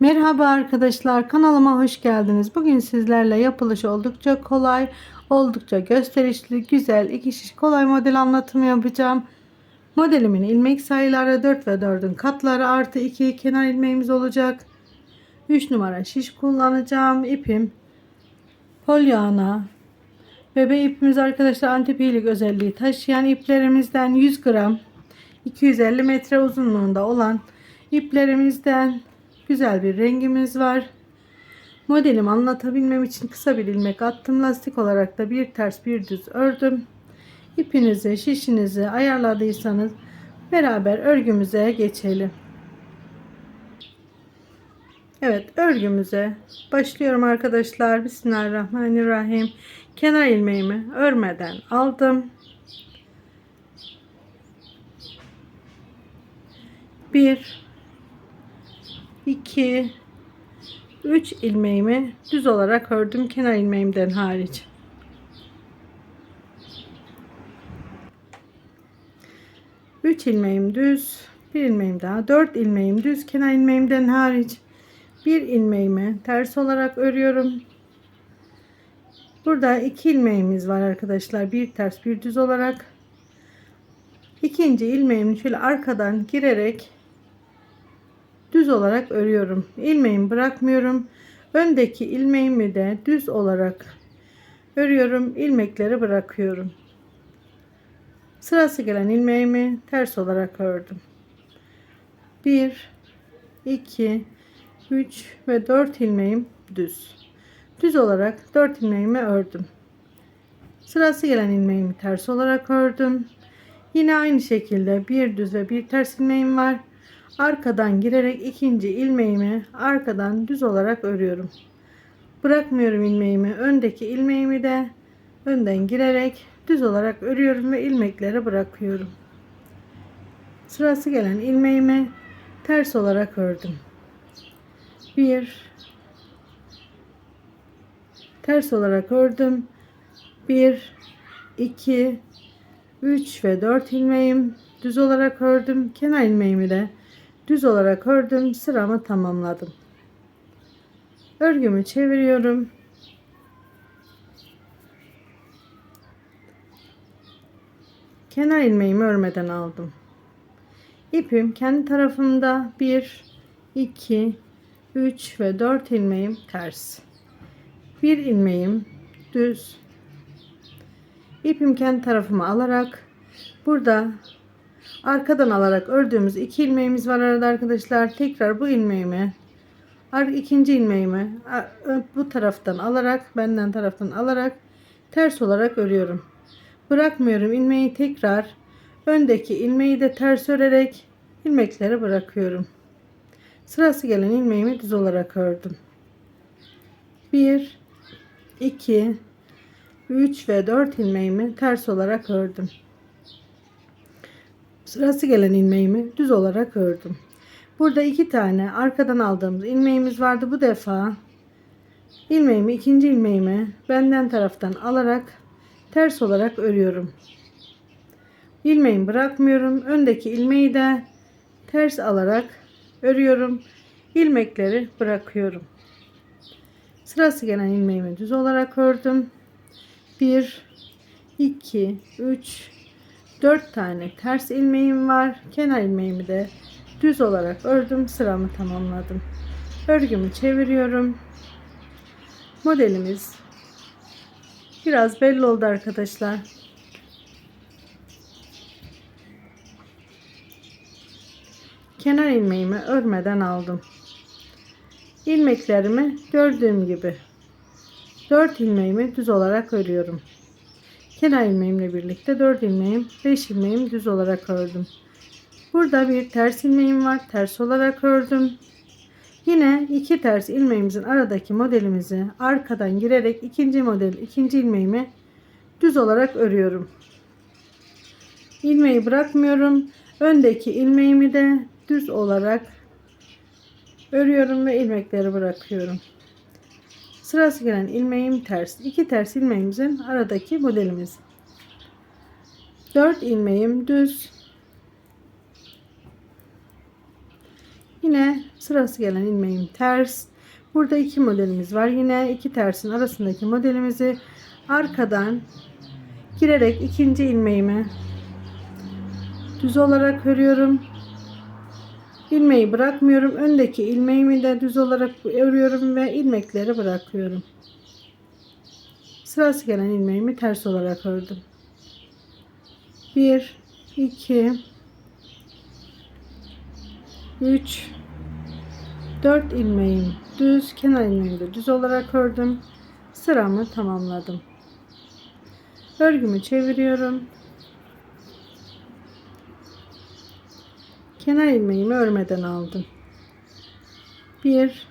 Merhaba arkadaşlar kanalıma hoş geldiniz. Bugün sizlerle yapılışı oldukça kolay, oldukça gösterişli, güzel iki şiş kolay model anlatımı yapacağım. Modelimin ilmek sayıları 4 ve 4'ün katları artı 2 kenar ilmeğimiz olacak. 3 numara şiş kullanacağım. İpim polyana. Bebe ipimiz arkadaşlar antipiyelik özelliği taşıyan iplerimizden 100 gram 250 metre uzunluğunda olan iplerimizden güzel bir rengimiz var. Modelimi anlatabilmem için kısa bir ilmek attım. Lastik olarak da bir ters bir düz ördüm. İpinizi şişinizi ayarladıysanız beraber örgümüze geçelim. Evet örgümüze başlıyorum arkadaşlar. Bismillahirrahmanirrahim. Kenar ilmeğimi örmeden aldım. Bir 2 3 ilmeğimi düz olarak ördüm kenar ilmeğimden hariç. Üç ilmeğim düz, bir ilmeğim daha, dört ilmeğim düz kenar ilmeğimden hariç. Bir ilmeğimi ters olarak örüyorum. Burada iki ilmeğimiz var arkadaşlar. Bir ters bir düz olarak. İkinci ilmeğimi şöyle arkadan girerek düz olarak örüyorum. ilmeğimi bırakmıyorum. Öndeki ilmeğimi de düz olarak örüyorum. ilmekleri bırakıyorum. Sırası gelen ilmeğimi ters olarak ördüm. 1 2 3 ve 4 ilmeğim düz. Düz olarak 4 ilmeğimi ördüm. Sırası gelen ilmeğimi ters olarak ördüm. Yine aynı şekilde bir düz ve bir ters ilmeğim var arkadan girerek ikinci ilmeğimi arkadan düz olarak örüyorum. Bırakmıyorum ilmeğimi. Öndeki ilmeğimi de önden girerek düz olarak örüyorum ve ilmekleri bırakıyorum. Sırası gelen ilmeğimi ters olarak ördüm. 1 ters olarak ördüm. 1 2 3 ve 4 ilmeğim düz olarak ördüm. Kenar ilmeğimi de düz olarak ördüm sıramı tamamladım. Örgümü çeviriyorum. Kenar ilmeğimi örmeden aldım. İpim kendi tarafımda. 1 2 3 ve 4 ilmeğim ters. Bir ilmeğim düz. İpim kendi tarafıma alarak burada arkadan alarak ördüğümüz iki ilmeğimiz var arada arkadaşlar. Tekrar bu ilmeğimi ikinci ilmeğimi bu taraftan alarak benden taraftan alarak ters olarak örüyorum. Bırakmıyorum ilmeği tekrar. Öndeki ilmeği de ters örerek ilmekleri bırakıyorum. Sırası gelen ilmeğimi düz olarak ördüm. 1 2 3 ve 4 ilmeğimi ters olarak ördüm Sırası gelen ilmeğimi düz olarak ördüm. Burada iki tane arkadan aldığımız ilmeğimiz vardı. Bu defa ilmeğimi ikinci ilmeğimi benden taraftan alarak ters olarak örüyorum. İlmeğimi bırakmıyorum. Öndeki ilmeği de ters alarak örüyorum. İlmekleri bırakıyorum. Sırası gelen ilmeğimi düz olarak ördüm. 1 2 3 4 tane ters ilmeğim var. Kenar ilmeğimi de düz olarak ördüm. Sıramı tamamladım. Örgümü çeviriyorum. Modelimiz biraz belli oldu arkadaşlar. Kenar ilmeğimi örmeden aldım. İlmeklerimi gördüğüm gibi 4 ilmeğimi düz olarak örüyorum. Kenar ilmeğimle birlikte 4 ilmeğim 5 ilmeğim düz olarak ördüm. Burada bir ters ilmeğim var. Ters olarak ördüm. Yine iki ters ilmeğimizin aradaki modelimizi arkadan girerek ikinci model ikinci ilmeğimi düz olarak örüyorum. İlmeği bırakmıyorum. Öndeki ilmeğimi de düz olarak örüyorum ve ilmekleri bırakıyorum. Sırası gelen ilmeğim ters. İki ters ilmeğimizin aradaki modelimiz. 4 ilmeğim düz. Yine sırası gelen ilmeğim ters. Burada iki modelimiz var. Yine iki tersin arasındaki modelimizi arkadan girerek ikinci ilmeğimi düz olarak örüyorum. İlmeği bırakmıyorum. Öndeki ilmeğimi de düz olarak örüyorum ve ilmekleri bırakıyorum. Sırası gelen ilmeğimi ters olarak ördüm. 1 2 3 4 ilmeğim düz, kenar ilmeğimi de düz olarak ördüm. Sıramı tamamladım. Örgümü çeviriyorum. Kenar ilmeğimi örmeden aldım. 1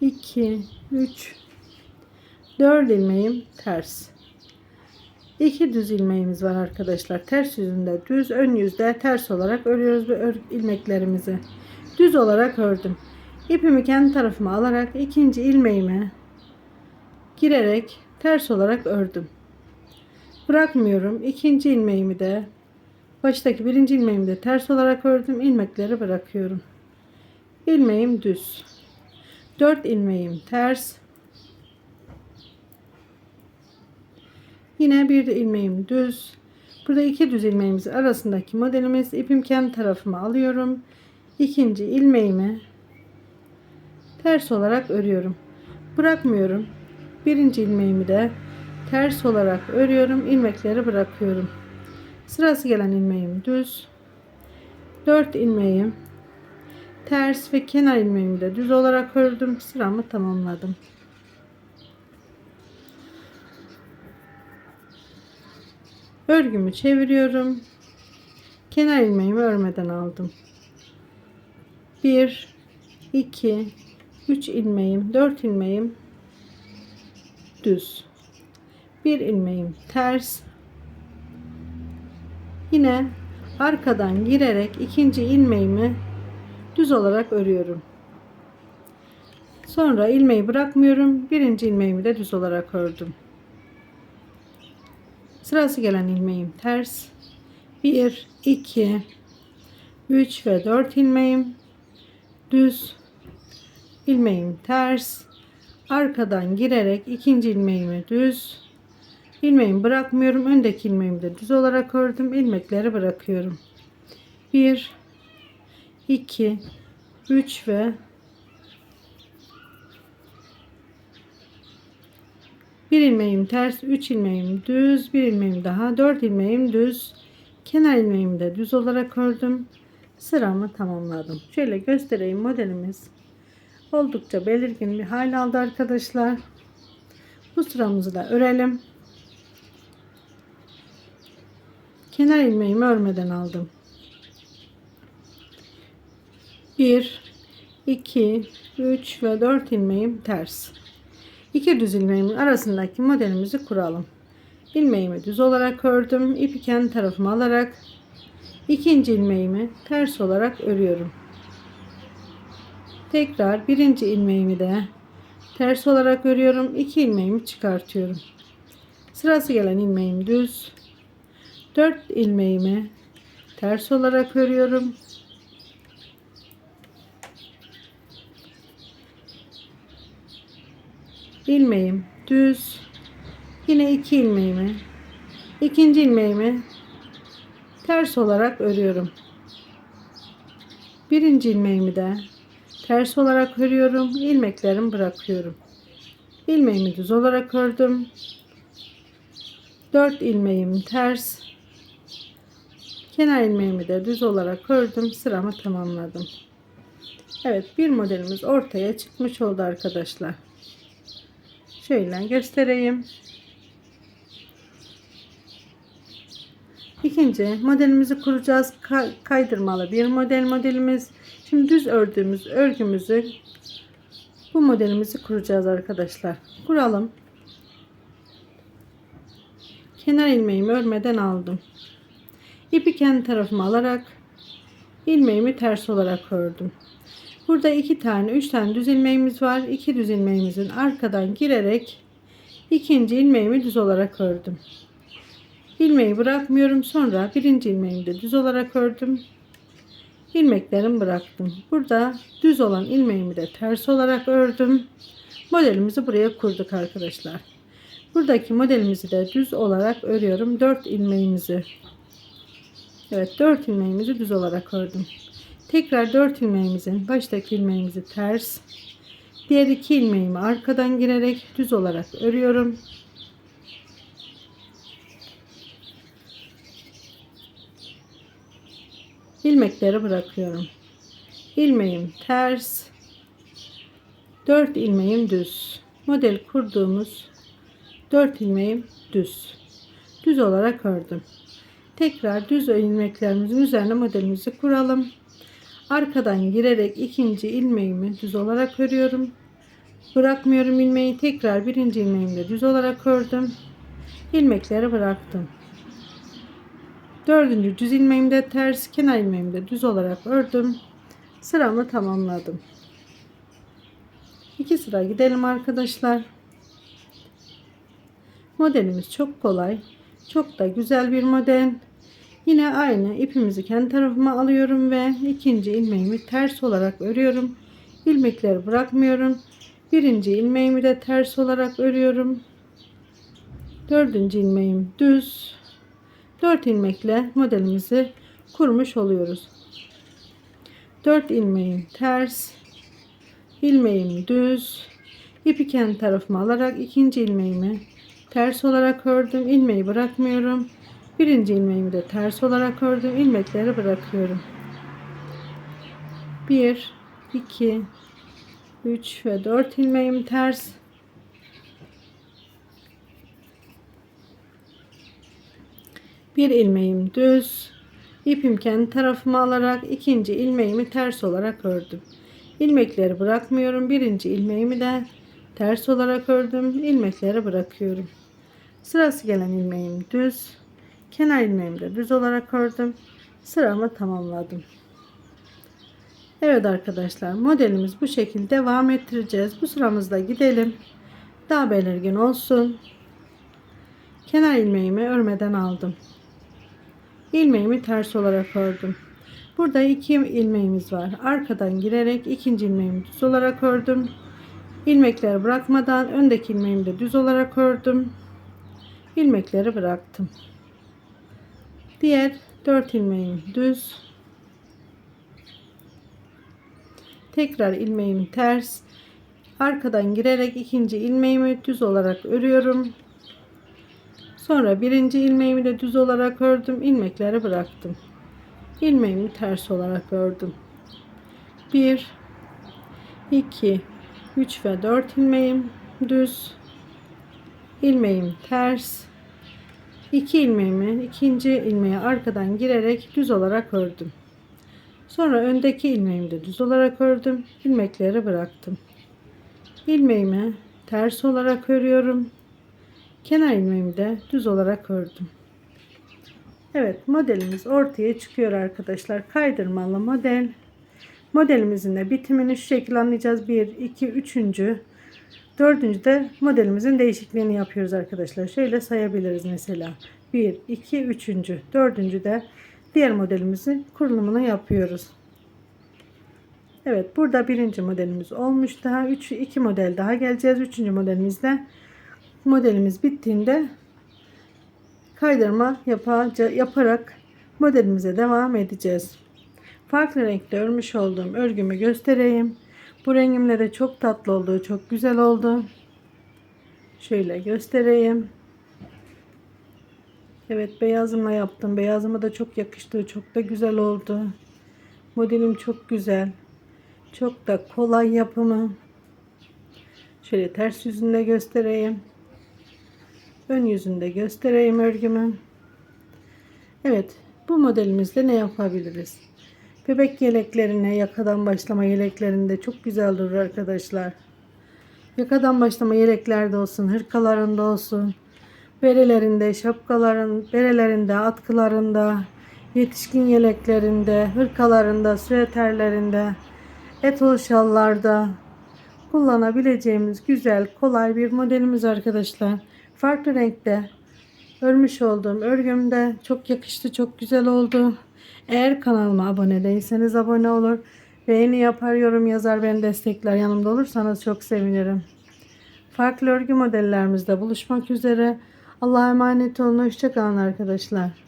2 3 4 ilmeğim ters. 2 düz ilmeğimiz var arkadaşlar. Ters yüzünde düz, ön yüzde ters olarak örüyoruz ve ilmeklerimizi. Düz olarak ördüm. İpimi kendi tarafıma alarak ikinci ilmeğime girerek ters olarak ördüm. Bırakmıyorum. İkinci ilmeğimi de baştaki birinci ilmeğimi de ters olarak ördüm. İlmekleri bırakıyorum. İlmeğim düz. 4 ilmeğim ters. Yine bir ilmeğim düz. Burada iki düz ilmeğimiz arasındaki modelimiz ipim kendi tarafıma alıyorum. İkinci ilmeğimi ters olarak örüyorum. Bırakmıyorum. Birinci ilmeğimi de ters olarak örüyorum. ilmekleri bırakıyorum. Sırası gelen ilmeğim düz. 4 ilmeğim ters ve kenar ilmeğimi de düz olarak ördüm. Sıramı tamamladım. Örgümü çeviriyorum. Kenar ilmeğimi örmeden aldım. 1 2 3 ilmeğim, 4 ilmeğim düz. Bir ilmeğim ters. Yine arkadan girerek ikinci ilmeğimi düz olarak örüyorum. Sonra ilmeği bırakmıyorum. Birinci ilmeğimi de düz olarak ördüm. Sırası gelen ilmeğim ters. 1, 2, 3 ve 4 ilmeğim düz ilmeğim ters arkadan girerek ikinci ilmeğimi düz ilmeğimi bırakmıyorum. Öndeki ilmeğimi de düz olarak ördüm. İlmekleri bırakıyorum. 1 2 3 ve bir ilmeğim ters 3 ilmeğim düz bir ilmeğim daha 4 ilmeğim düz. Kenar ilmeğimi de düz olarak ördüm. Sıramı tamamladım. Şöyle göstereyim modelimiz. Oldukça belirgin bir hal aldı arkadaşlar. Bu sıramızı da örelim. Kenar ilmeğimi örmeden aldım. 1 2 3 ve 4 ilmeğim ters. İki düz ilmeğimin arasındaki modelimizi kuralım. İlmeğimi düz olarak ördüm. İpi kendi tarafıma alarak ikinci ilmeğimi ters olarak örüyorum. Tekrar birinci ilmeğimi de ters olarak örüyorum. İki ilmeğimi çıkartıyorum. Sırası gelen ilmeğim düz. 4 ilmeğimi ters olarak örüyorum. ilmeğim düz. Yine iki ilmeğimi ikinci ilmeğimi ters olarak örüyorum. Birinci ilmeğimi de Ters olarak örüyorum. ilmeklerimi bırakıyorum. İlmeğimi düz olarak ördüm. 4 ilmeğim ters. Kenar ilmeğimi de düz olarak ördüm. Sıramı tamamladım. Evet bir modelimiz ortaya çıkmış oldu arkadaşlar. Şöyle göstereyim. İkinci modelimizi kuracağız. Kaydırmalı bir model modelimiz. Şimdi düz ördüğümüz örgümüzü bu modelimizi kuracağız arkadaşlar. Kuralım. Kenar ilmeğimi örmeden aldım. İpi kendi tarafıma alarak ilmeğimi ters olarak ördüm. Burada iki tane, üç tane düz ilmeğimiz var. İki düz ilmeğimizin arkadan girerek ikinci ilmeğimi düz olarak ördüm. İlmeği bırakmıyorum. Sonra birinci ilmeğimi de düz olarak ördüm ilmeklerimi bıraktım. Burada düz olan ilmeğimi de ters olarak ördüm. Modelimizi buraya kurduk arkadaşlar. Buradaki modelimizi de düz olarak örüyorum. 4 ilmeğimizi. Evet 4 ilmeğimizi düz olarak ördüm. Tekrar 4 ilmeğimizin baştaki ilmeğimizi ters. Diğer iki ilmeğimi arkadan girerek düz olarak örüyorum. ilmekleri bırakıyorum. İlmeğim ters. 4 ilmeğim düz. Model kurduğumuz 4 ilmeğim düz. Düz olarak ördüm. Tekrar düz ilmeklerimizin üzerine modelimizi kuralım. Arkadan girerek ikinci ilmeğimi düz olarak örüyorum. Bırakmıyorum ilmeği. Tekrar birinci ilmeğimi de düz olarak ördüm. İlmekleri bıraktım. Dördüncü düz ilmeğimi de ters, kenar ilmeğimi de düz olarak ördüm. Sıramı tamamladım. İki sıra gidelim arkadaşlar. Modelimiz çok kolay. Çok da güzel bir model. Yine aynı ipimizi kendi tarafıma alıyorum ve ikinci ilmeğimi ters olarak örüyorum. İlmekleri bırakmıyorum. Birinci ilmeğimi de ters olarak örüyorum. Dördüncü ilmeğim düz. 4 ilmekle modelimizi kurmuş oluyoruz. 4 ilmeğim ters, ilmeğim düz, ipi kendi tarafıma alarak ikinci ilmeğimi ters olarak ördüm. ilmeği bırakmıyorum. Birinci ilmeğimi de ters olarak ördüm. ilmekleri bırakıyorum. 1 2 3 ve 4 ilmeğim ters. bir ilmeğim düz ipim kendi tarafıma alarak ikinci ilmeğimi ters olarak ördüm ilmekleri bırakmıyorum birinci ilmeğimi de ters olarak ördüm ilmekleri bırakıyorum sırası gelen ilmeğim düz kenar ilmeğimi de düz olarak ördüm sıramı tamamladım Evet arkadaşlar modelimiz bu şekilde devam ettireceğiz bu sıramızda gidelim daha belirgin olsun kenar ilmeğimi örmeden aldım ilmeğimi ters olarak ördüm. Burada iki ilmeğimiz var. Arkadan girerek ikinci ilmeğimi düz olarak ördüm. İlmekleri bırakmadan öndeki ilmeğimi de düz olarak ördüm. İlmekleri bıraktım. Diğer dört ilmeğim düz. Tekrar ilmeğimi ters. Arkadan girerek ikinci ilmeğimi düz olarak örüyorum. Sonra birinci ilmeğimi de düz olarak ördüm. ilmekleri bıraktım. ilmeğimi ters olarak ördüm. 1 2 3 ve 4 ilmeğim düz. ilmeğim ters. 2 ilmeğimi ikinci ilmeğe arkadan girerek düz olarak ördüm. Sonra öndeki ilmeğimi de düz olarak ördüm. ilmekleri bıraktım. ilmeğimi ters olarak örüyorum. Kenar ilmeğimi de düz olarak ördüm. Evet modelimiz ortaya çıkıyor arkadaşlar. Kaydırmalı model. Modelimizin de bitimini şu şekilde anlayacağız. 1, 2, 3. Dördüncü de modelimizin değişikliğini yapıyoruz arkadaşlar. Şöyle sayabiliriz mesela. 1, 2, 3. Dördüncü de diğer modelimizin kurulumunu yapıyoruz. Evet burada birinci modelimiz olmuş. Daha 3, 2 model daha geleceğiz. Üçüncü modelimizde modelimiz bittiğinde kaydırma yaparak modelimize devam edeceğiz. Farklı renkte örmüş olduğum örgümü göstereyim. Bu rengimle de çok tatlı oldu. Çok güzel oldu. Şöyle göstereyim. Evet beyazımla yaptım. Beyazıma da çok yakıştı. Çok da güzel oldu. Modelim çok güzel. Çok da kolay yapımı. Şöyle ters yüzünde göstereyim. Ön yüzünde göstereyim örgümü. Evet bu modelimizde ne yapabiliriz? Bebek yeleklerine yakadan başlama yeleklerinde çok güzel durur arkadaşlar. Yakadan başlama yeleklerde olsun, hırkalarında olsun, berelerinde, şapkaların, berelerinde, atkılarında, yetişkin yeleklerinde, hırkalarında, süeterlerinde, etol şallarda kullanabileceğimiz güzel, kolay bir modelimiz arkadaşlar farklı renkte örmüş olduğum örgümde çok yakıştı çok güzel oldu Eğer kanalıma abone değilseniz abone olur. Beğeni yapar, yorum yazar, beni destekler. Yanımda olursanız çok sevinirim. Farklı örgü modellerimizde buluşmak üzere. Allah'a emanet olun. Hoşçakalın arkadaşlar.